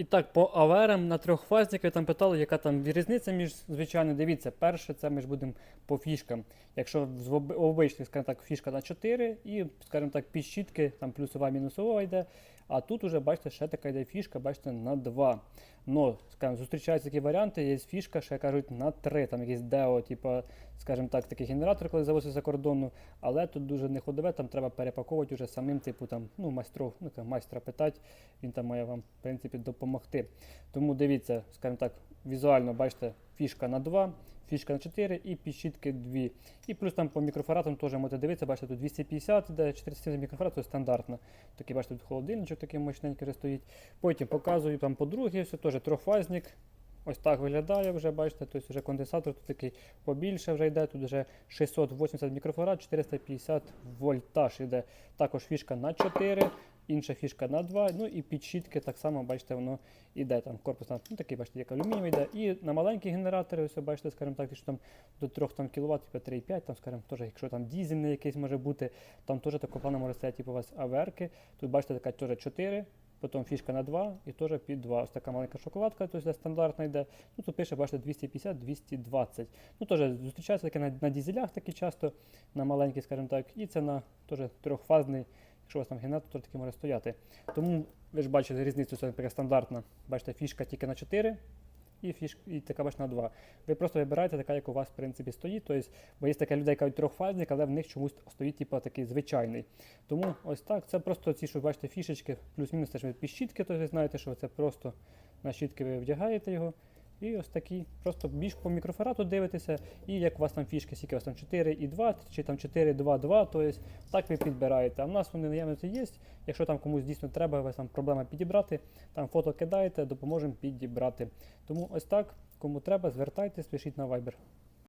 І так, по аверам на трьохфазник ви там питали, яка там різниця між звичайно. Дивіться, перше, це ми ж будемо по фішкам. Якщо в обичних, скажімо так, фішка на 4 і, скажімо так, під щітки, там плюсова, мінусова йде. А тут уже, бачите, ще така йде фішка, бачите, на 2. Но, скажімо, зустрічаються такі варіанти, є фішка, ще кажуть на 3. Там якийсь део, типу, скажімо так, такий генератор, коли завозиться за кордону. Але тут дуже не ходове, там треба перепаковувати вже самим, типу, там, ну, майстров, ну, майстра питати, він там має вам, в принципі, допомогти. Тому дивіться, скажімо так, візуально бачите, фішка на 2, фішка на 4 і підщітки 2. І плюс там по мікрофаратам теж можете дивитися, бачите, тут 250, де 470 мікрофарад, це стандартно. Такий, бачите, тут холодильничок такий мощненький вже стоїть. Потім показую там по другій, все теж трьохфазник. Ось так виглядає вже, бачите, тобто вже конденсатор тут такий побільше вже йде, тут вже 680 мікрофарад, 450 вольтаж йде. Також фішка на 4, інша фішка на 2, ну і підщітки так само, бачите, воно іде там корпус, на- ну такий, бачите, як алюмінієвий йде. І на маленькі генератори, ось бачите, скажімо так, якщо там до 3 там, кВт, типу 3,5, там, скажімо, теж, якщо там дізельний якийсь може бути, там теж такого плану може стояти типу, у вас аверки. Тут бачите, така теж 4, потім фішка на 2 і теж під 2. Ось така маленька шоколадка, тобто стандартна йде. Ну тут пише, бачите, 250-220. Ну теж зустрічається таке на, на дізелях такі часто, на маленький, скажімо так, і це на теж трьохфазний, якщо у вас там генератор, такий може стояти. Тому ви ж бачите різницю, це така стандартна. Бачите, фішка тільки на 4. І фішка, і така бачите на 2. Ви просто вибираєте така, як у вас в принципі стоїть. Тобто, бо є така людей, яка кажуть трьохфазник, але в них чомусь стоїть типу, такий звичайний. Тому ось так. Це просто ці, що бачите, фішечки, плюс-мінус теж під щітки, то ви знаєте, що це просто на щітки ви вдягаєте його. І ось такі, просто більш по мікрофарату дивитеся, і як у вас там фішки, скільки у вас там 4 і 2, чи там 4, 2, 2, то так ви підбираєте. А в нас вони наявності є. Якщо там комусь дійсно треба, у вас там проблема підібрати, там фото кидаєте, допоможемо підібрати. Тому ось так, кому треба, звертайтесь, пишіть на Viber.